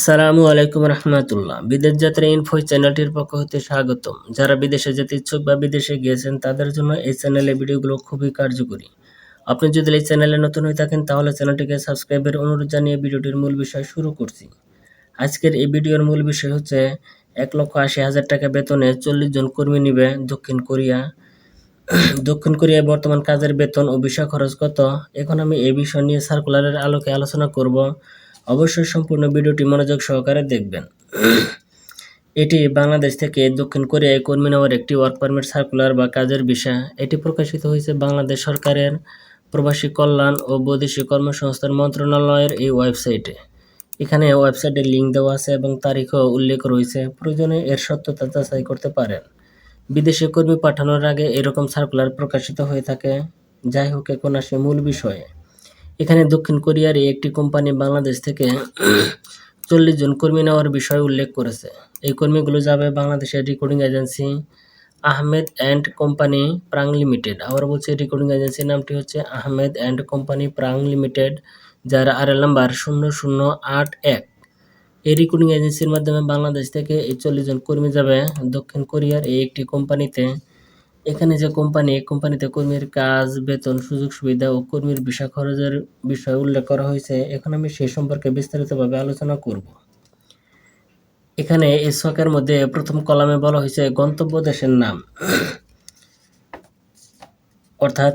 আসসালামু আলাইকুম রহমতুল্লাহ। বিদেশ যাত্রা ইনফো চ্যানেলটির পক্ষ হতে স্বাগতম। যারা বিদেশে যেতে ইচ্ছুক বা বিদেশে গিয়েছেন, তাদের জন্য এই চ্যানেলের ভিডিওগুলো খুবই কার্যকরী। আপনি যদি এই চ্যানেলে নতুন হয়ে থাকেন, তাহলে চ্যানেলটিকে সাবস্ক্রাইবের অনুরোধ জানিয়ে ভিডিওটির মূল বিষয় শুরু করছি। আজকের এই ভিডিওর মূল বিষয় হচ্ছে, এক লক্ষ আশি হাজার টাকা বেতনে চল্লিশ জন কর্মী নিবে দক্ষিণ কোরিয়া। দক্ষিণ কোরিয়ায় বর্তমান কাজের বেতন ও বিষয় খরচ কত? এখন আমি এই বিষয় নিয়ে সার্কুলারের আলোকে আলোচনা করব। অবশ্যই সম্পূর্ণ ভিডিওটি মনোযোগ সহকারে দেখবেন। এটি বাংলাদেশ থেকে দক্ষিণ কোরিয়ায় কর্মী নেওয়ার একটি ওয়ার্ক পারমিট, সার্কুলার বা কাজের বিষয়। এটি প্রকাশিত হয়েছে বাংলাদেশ সরকারের প্রবাসী কল্যাণ ও বৈদেশিক কর্মসংস্থান মন্ত্রণালয়ের এই ওয়েবসাইটে। এখানে ওয়েবসাইটের লিঙ্ক দেওয়া আছে এবং তারিখও উল্লেখ রয়েছে। প্রয়োজনে এর সত্যতা যাচাই করতে পারেন। বিদেশে কর্মী পাঠানোর আগে এরকম সার্কুলার প্রকাশিত হয়ে থাকে। যাই হোক, এখন আসে মূল বিষয়ে। এখানে দক্ষিণ কোরিয়ার একটি কোম্পানি বাংলাদেশ থেকে চল্লিশ জন কর্মী নেওয়ার বিষয় উল্লেখ করেছে। এই কর্মীগুলো যাবে বাংলাদেশের recording agency Ahmed and company প্রাং limited. আবার বলছি, রেকর্ডিং এজেন্সির নামটি হচ্ছে আহমেদ অ্যান্ড কোম্পানি প্রাং লিমিটেড, যার আর এল নাম্বার শূন্য শূন্য আট এক। এই রেকর্ডিং এজেন্সির মাধ্যমে বাংলাদেশ থেকে এই চল্লিশ জন কর্মী যাবে দক্ষিণ কোরিয়ার এই একটি কোম্পানিতে। এখানে যে কোম্পানি, এই কোম্পানিতে কর্মীর কাজ, বেতন, সুযোগ সুবিধা ও কর্মীর ভিসা খরচের বিষয় উল্লেখ করা হয়েছে। এখন আমি সেই সম্পর্কে বিস্তারিতভাবে আলোচনা করব। এখানে এই শখের মধ্যে প্রথম কলামে বলা হয়েছে গন্তব্য দেশের নাম। অর্থাৎ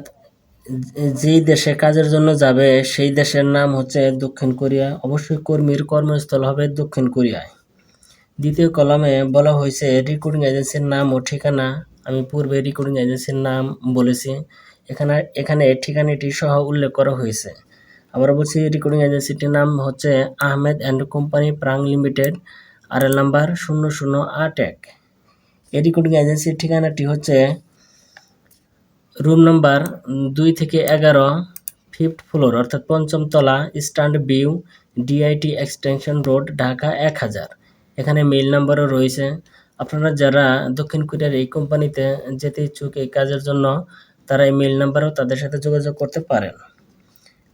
যেই দেশে কাজের জন্য যাবে, সেই দেশের নাম হচ্ছে দক্ষিণ কোরিয়া। অবশ্যই কর্মীর কর্মস্থল হবে দক্ষিণ কোরিয়ায়। দ্বিতীয় কলামে বলা হয়েছে রেকর্ডিং এজেন্সির নাম ও ঠিকানা। আমি পূর্বে রেকর্ডিং এজেন্সির নাম বলেছি। এখানে এখানে ঠিকানাটি সহ উল্লেখ করা হয়েছে। আবার বলছি রেকর্ডিং এজেন্সিটির নাম হচ্ছে আহমেদ অ্যান্ড কোম্পানি প্রাং লিমিটেড আর এল নাম্বার শূন্য শূন্য আট এক। এই রেকর্ডিং এজেন্সির ঠিকানাটি হচ্ছে রুম নাম্বার দুই থেকে এগারো ফিফথ ফ্লোর অর্থাৎ পঞ্চম তলা stand view DIT extension road Dhaka এক হাজার। এখানে মেইল নাম্বারও রয়েছে। আপনারা যারা দক্ষিণ কোরিয়ার এই কোম্পানিতে যেতে ইচ্ছুক এই কাজের জন্য, তারা এই মেইল নাম্বারেও তাদের সাথে যোগাযোগ করতে পারেন।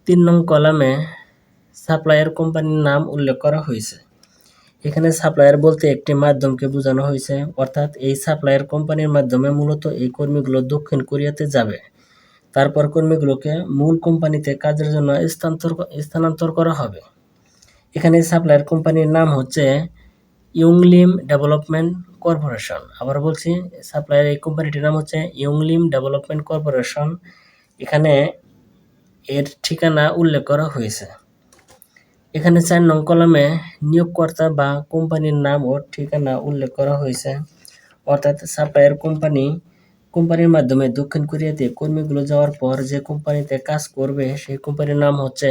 তিন নং কলামে সাপ্লায়ার কোম্পানির নাম উল্লেখ করা হয়েছে। এখানে সাপ্লায়ার বলতে একটি মাধ্যমকে বোঝানো হয়েছে, অর্থাৎ এই সাপ্লায়ার কোম্পানির মাধ্যমে মূলত এই কর্মীগুলো দক্ষিণ কোরিয়াতে যাবে। তারপর কর্মীগুলোকে মূল কোম্পানিতে কাজের জন্য স্থানান্তর স্থানান্তর করা হবে। এখানে সাপ্লায়ার কোম্পানির নাম হচ্ছে ইউংলিম ডেভেলপমেন্ট কর্পোরেশন। আবার বলছি সাপ্লায়ার এই কোম্পানিটির নাম হচ্ছে ইউংলিম ডেভেলপমেন্ট কর্পোরেশন এখানে এর ঠিকানা উল্লেখ করা হয়েছে। এখানে চার নং কলমে নিয়োগকর্তা বা কোম্পানির নাম ও ঠিকানা উল্লেখ করা হয়েছে। অর্থাৎ সাপ্লায়ার কোম্পানি কোম্পানির মাধ্যমে দক্ষিণ কোরিয়াতে কর্মীগুলো যাওয়ার পর যে কোম্পানিতে কাজ করবে, সেই কোম্পানির নাম হচ্ছে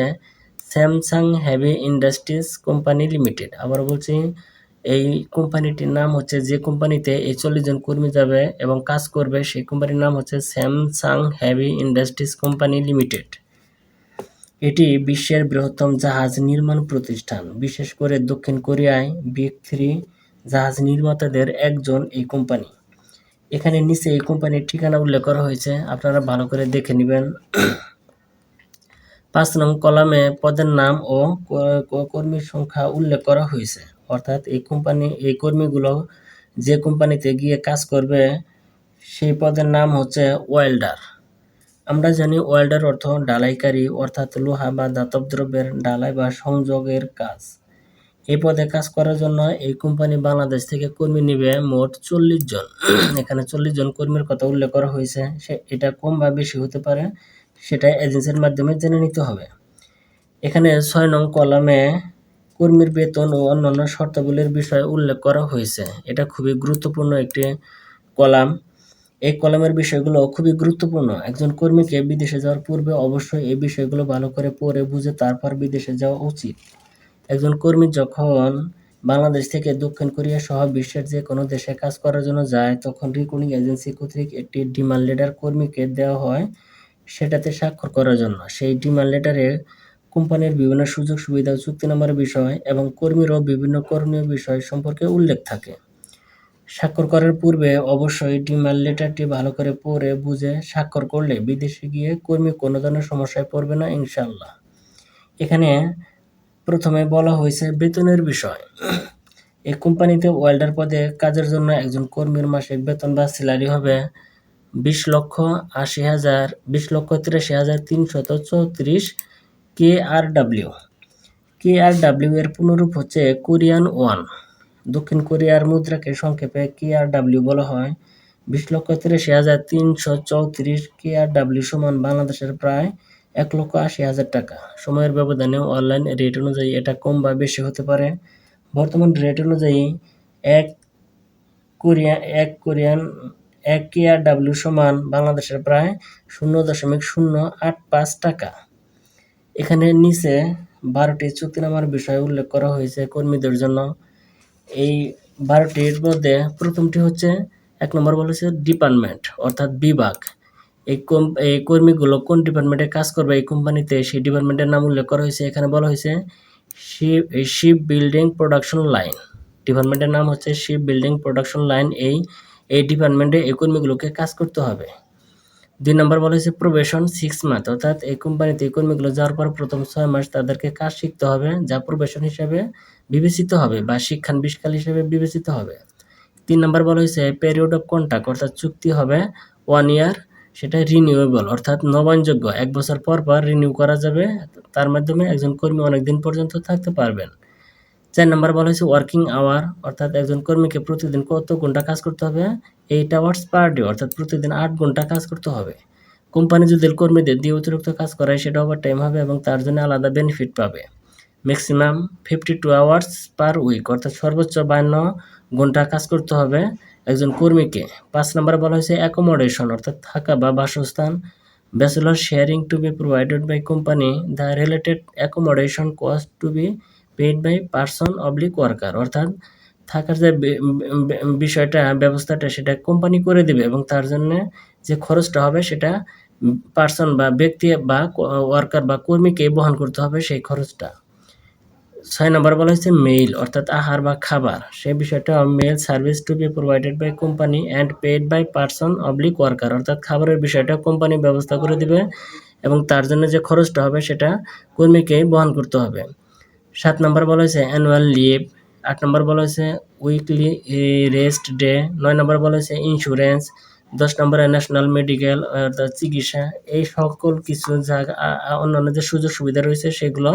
Samsung heavy industries company limited আবার বলছি এই কোম্পানিটির নাম হচ্ছে যে কোম্পানিতে এই চল্লিশ জন কর্মী যাবে এবং কাজ করবে, সেই কোম্পানির নাম হচ্ছে Samsung heavy industries company limited. এটি বিশ্বের বৃহত্তম জাহাজ নির্মাণ প্রতিষ্ঠান। বিশেষ করে দক্ষিণ কোরিয়ায় বিগ থ্রি জাহাজ নির্মাতাদের একজন এই কোম্পানি। এখানে নিচে এই কোম্পানির ঠিকানা উল্লেখ করা হয়েছে, আপনারা ভালো করে দেখে নেবেন। পাঁচ নং কলামে পদের নাম ও কর্মীর সংখ্যা উল্লেখ করা হয়েছে। অর্থাৎ এই কোম্পানি এই কর্মীগুলো যে কোম্পানিতে গিয়ে কাজ করবে, সেই পদের নাম হচ্ছে ওয়েল্ডার আমরা জানি ওয়েল্ডার অর্থ ডালাইকারী অর্থাৎ লোহা বা দাতব দ্রব্যের ডালাই বা সংযোগের কাজ। এই পদে কাজ করার জন্য এই কোম্পানি বাংলাদেশ থেকে কর্মী নিবে মোট চল্লিশ জন। এখানে চল্লিশ জন কর্মীর কথা উল্লেখ করা হয়েছে। সে, এটা কম বা বেশি হতে পারে, সেটা এজেন্সির মাধ্যমে জেনে নিতে হবে। এখানে ছয় নং কলামে কর্মীর বেতন ও অন্যান্য শর্তাবলীর বিষয়ে উল্লেখ করা হয়েছে। এটা খুবই গুরুত্বপূর্ণ একটি কলাম। এই কলামের বিষয়গুলো খুবই গুরুত্বপূর্ণ। একজন কর্মীকে বিদেশে যাওয়ার পূর্বে অবশ্যই এই বিষয়গুলো ভালো করে পড়ে বুঝে তারপর বিদেশে যাওয়া উচিত। একজন কর্মী যখন বাংলাদেশ থেকে দক্ষিণ কোরিয়া সহ বিশ্বের যে কোনো দেশে কাজ করার জন্য যায়, তখন রিক্রুটিং এজেন্সি কর্তৃক একটি ডিমান্ড লেটার কর্মীকে দেওয়া হয়, সেটাতে স্বাক্ষর করার জন্য। সেই ডিমান্ড লেটারে কোম্পানির বিভিন্ন সুযোগ সুবিধা, চুক্তি চুক্তিনামার বিষয় এবং কর্মীরও বিভিন্ন করণীয় বিষয় সম্পর্কে উল্লেখ থাকে। স্বাক্ষর করার পূর্বে অবশ্যই ডিমান্ড লেটারটি ভালো করে পড়ে বুঝে স্বাক্ষর করলে বিদেশে গিয়ে কর্মী কোনো ধরনের সমস্যায় পড়বে না ইনশাল্লাহ এখানে প্রথমে বলা হয়েছে বেতনের বিষয়। এই কোম্পানিতে ওয়েল্ডার পদে কাজের জন্য একজন কর্মীর মাসিক বেতন বা স্যালারি হবে বিশ লক্ষ আশি হাজার, বিশ লক্ষ তিরাশি হাজার তিনশত চৌত্রিশ কে আর ডাব্লিউ কে আর ডাব্লিউ এর পুনরূপ হচ্ছে কোরিয়ান ওয়ান। দক্ষিণ কোরিয়ার মুদ্রাকে সংক্ষেপে কে আর ডাব্লিউ বলা হয়। বিশ লক্ষ তিরাশি হাজার তিনশো চৌত্রিশ কে আর ডাব্লিউ সমান বাংলাদেশের প্রায় এক লক্ষ আশি হাজার টাকা। সময়ের ব্যবধানে অনলাইন রেট অনুযায়ী এটা কম বা বেশি হতে পারে। বর্তমান রেট অনুযায়ী এক কোরিয়া, এক কোরিয়ান, এক কে আর ডাব্লিউ সমান বাংলাদেশের প্রায় শূন্য দশমিক শূন্য আট পাঁচ টাকা। এখানে নিচে বারোটি চুক্তিনামার বিষয় উল্লেখ করা হয়েছে কর্মীদের জন্য। এই বারোটির মধ্যে প্রথমটি হচ্ছে, এক নম্বর বলেছে ডিপার্টমেন্ট, অর্থাৎ বিভাগ। এই কম, এই কর্মীগুলো কোন ডিপার্টমেন্টে কাজ করবে এই কোম্পানিতে, সেই ডিপার্টমেন্টের নাম উল্লেখ করা হয়েছে। এখানে বলা হয়েছে, ship ship building production line. ডিপার্টমেন্টের নাম হচ্ছে শিপ বিল্ডিং প্রোডাকশন লাইন। এই এই ডিপার্টমেন্টে এই কর্মীগুলোকে কাজ করতে হবে। দুই নম্বর বলা হয়েছে, প্রবেশন সিক্স মান্থ অর্থাৎ এই কোম্পানিতে এই কর্মীগুলো যাওয়ার পর প্রথম ছয় মাস তাদেরকে কাজ শিখতে হবে, যা প্রবেশন হিসাবে বিবেচিত হবে বা শিক্ষানবিষ্কাল হিসাবে বিবেচিত হবে। তিন নম্বর বলা হয়েছে পেরিয়ড অফ কন্ট্যাক্ট অর্থাৎ চুক্তি হবে ওয়ান ইয়ার সেটা রিনিউয়েবল অর্থাৎ নবায়নযোগ্য। এক বছর পর পর রিনিউ করা যাবে, তার মাধ্যমে একজন কর্মী অনেক দিন পর্যন্ত থাকতে পারবেন। চার নম্বর বলা হয়েছে ওয়ার্কিং আওয়ার অর্থাৎ একজন কর্মীকে প্রতিদিন কত ঘণ্টা কাজ করতে হবে? এইট আওয়ার্স পার ডে অর্থাৎ প্রতিদিন আট ঘণ্টা কাজ করতে হবে। কোম্পানি যদি কর্মীদের দিয়ে অতিরিক্ত কাজ করায়, সেটা ওভার টাইম হবে এবং তার জন্য আলাদা বেনিফিট পাবে। Maximum fifty two hours per week অর্থাৎ সর্বোচ্চ বান্ন ঘণ্টা কাজ করতে হবে একজন কর্মীকে। পাঁচ নম্বরে বলা হয়েছে অ্যাকোমোডেশন অর্থাৎ থাকা বা বাসস্থান। Bachelor sharing to be provided by company the related accommodation cost to be paid by person oblique worker অর্থাৎ থাকার যে বিষয়টা, ব্যবস্থাটা, সেটা কোম্পানি করে দেবে এবং তার জন্য যে খরচটা হবে সেটা পার্সন বা ব্যক্তি বা ওয়ার্কার বা কর্মীকে বহন করতে হবে সেই খরচটা। ছয় নম্বর বলা হয়েছে মেইল অর্থাৎ আহার বা খাবার। সেই বিষয়টা meal service to be provided by company and paid by person oblique worker অর্থাৎ খাবারের বিষয়টা কোম্পানি ব্যবস্থা করে দিবে এবং তার জন্য যে খরচটা হবে সেটা কর্মীকেই বহন করতে হবে। সাত নম্বর বলা হয়েছে অ্যানুয়াল লিভ আট নম্বর বলা হয়েছে উইকলি রেস্ট ডে নয় নম্বর বলা হয়েছে ইন্স্যুরেন্স দশ নম্বরে ন্যাশনাল মেডিকেল অর্থাৎ চিকিৎসা, এই সকল কিছু জায়গা অন্যান্য যে সুযোগ সুবিধা রয়েছে সেগুলো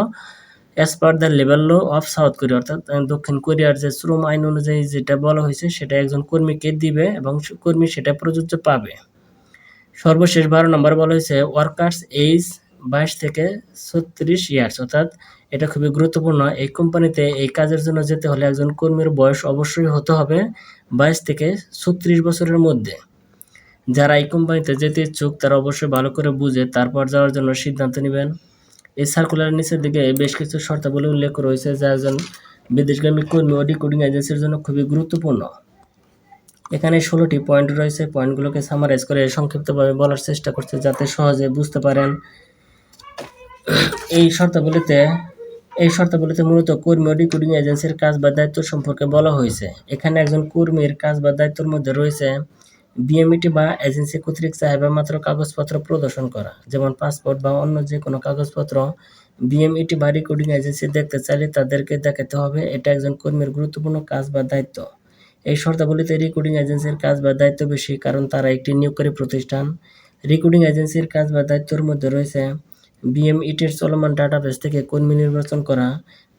অ্যাজ পার দ্য লেভেল লো অফ সাউথ কোরিয়া অর্থাৎ দক্ষিণ কোরিয়ার যে শ্রম আইন অনুযায়ী যেটা বলা হয়েছে সেটা একজন কর্মীকে দিবে এবং কর্মী সেটা প্রযোজ্য পাবে। সর্বশেষ বারো নম্বর বলা হয়েছে ওয়ার্কার্স এইজ বাইশ থেকে ছত্রিশ ইয়ার্স। অর্থাৎ এটা খুবই গুরুত্বপূর্ণ। এই কোম্পানিতে এই কাজের জন্য যেতে হলে একজন কর্মীর বয়স অবশ্যই হতে হবে বাইশ থেকে ছত্রিশ বছরের মধ্যে। যারা এই কোম্পানিতে যেতে ইচ্ছুক, তারা অবশ্যই ভালো করে বুঝে তারপর যাওয়ার জন্য সিদ্ধান্ত নেবেন। এই সার্কুলার নিচের দিকে বেশ কিছু শর্তাবলী উল্লেখ রয়েছে, যা একজন বিদেশগামী কর্মী ও ডিকোডিং এজেন্সির জন্য খুবই গুরুত্বপূর্ণ। এখানে ষোলোটি পয়েন্ট রয়েছে। পয়েন্টগুলোকে সামারাইজ করে সংক্ষিপ্তভাবে বলার চেষ্টা করছে যাতে সহজে বুঝতে পারেন এই শর্তাবলীতে এই শর্তাবলীতে মূলত কর্মী ও ডিকোডিং এজেন্সির কাজ বা দায়িত্ব সম্পর্কে বলা হয়েছে। এখানে একজন কর্মীর কাজ বা দায়িত্বের মধ্যে রয়েছে বিএমইটি বা এজেন্সি কর্তৃক চাহিদা মাত্র কাগজপত্র প্রদর্শন করা। যেমন পাসপোর্ট বা অন্য যে কোনো কাগজপত্র বিএমইটি বা রেকর্ডিং এজেন্সি দেখতে চাইলে তাদেরকে দেখাতে হবে, এটা একজন কর্মীর গুরুত্বপূর্ণ কাজ বা দায়িত্ব। এই শর্তাবলীতে রেকর্ডিং এজেন্সির কাজ বা দায়িত্ব বেশি, কারণ তারা একটি নিয়োগকারী প্রতিষ্ঠান। রেকর্ডিং এজেন্সির কাজ বা দায়িত্বের মধ্যে রয়েছে বিএমইটির চলমান ডাটাবেস থেকে কর্মী নির্বাচন করা,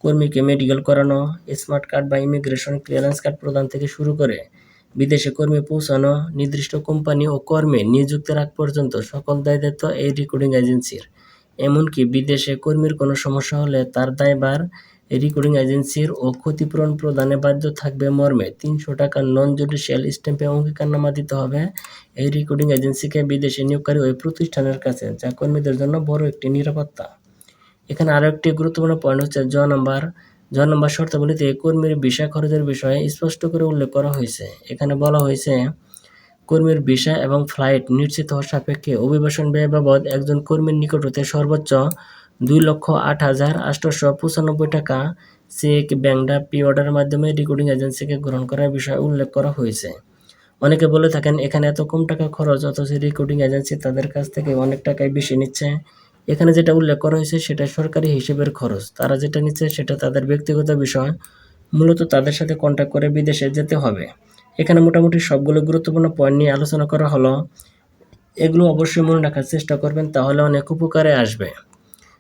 কর্মীকে মেডিকেল করানো স্মার্ট কার্ড বা ইমিগ্রেশন ক্লিয়ারেন্স কার্ড প্রদান থেকে শুরু করে বিদেশে কর্মী পৌঁছানো, নির্দিষ্ট কোম্পানি ও কর্মে নিযুক্ত রাখ পর্যন্ত সকল দায় দায়িত্ব এই রেকর্ডিং এজেন্সির এমনকি বিদেশে কর্মীর কোনো সমস্যা হলে তার দায়ভার রেকর্ডিং এজেন্সির ও ক্ষতিপূরণ প্রদানে বাধ্য থাকবে মর্মে। তিনশো টাকা নন জুডিশিয়াল স্ট্যাম্পে অঙ্গীকারনামা দিতে হবে। এই রেকর্ডিং এজেন্সিকে বিদেশে নিয়োগকারী ওই প্রতিষ্ঠানের কাছে, যা কর্মীদের জন্য বড় একটি নিরাপত্তা। এখানে আরও একটি গুরুত্বপূর্ণ পয়েন্ট হচ্ছে জ নাম্বার। জ নম্বর শর্তাবলীতে কর্মীর ভিসা খরচের বিষয়ে স্পষ্ট করে উল্লেখ করা হয়েছে। এখানে বলা হয়েছে, কর্মীর ভিসা এবং ফ্লাইট নিশ্চিত হওয়ার সাপেক্ষে অভিবাসন ব্যয় বাবদ একজন কর্মীর নিকট হতে সর্বোচ্চ দুই লক্ষ আট হাজার আটশোশো পঁচানব্বই টাকা চেক, ব্যাংক পি অর্ডারের মাধ্যমে রেকর্ডিং এজেন্সিকে গ্রহণ করার বিষয়ে উল্লেখ করা হয়েছে। অনেকে বলে থাকেন, এখানে এত কম টাকা খরচ, অথচ রেকর্ডিং এজেন্সি তাদের কাছ থেকে অনেক টাকায় বেশি নিচ্ছে। এখানে যেটা উল্লেখ করা হয়েছে, সেটা সরকারি হিসেবের খরচ। তারা যেটা নিচ্ছে, সেটা তাদের ব্যক্তিগত বিষয়। মূলত তাদের সাথে কন্ট্যাক্ট করে বিদেশে যেতে হবে। এখানে মোটামুটি সবগুলো গুরুত্বপূর্ণ পয়েন্ট নিয়ে আলোচনা করা হলো। এগুলো অবশ্যই মনে রাখার চেষ্টা করবেন, তাহলে অনেক উপকারে আসবে।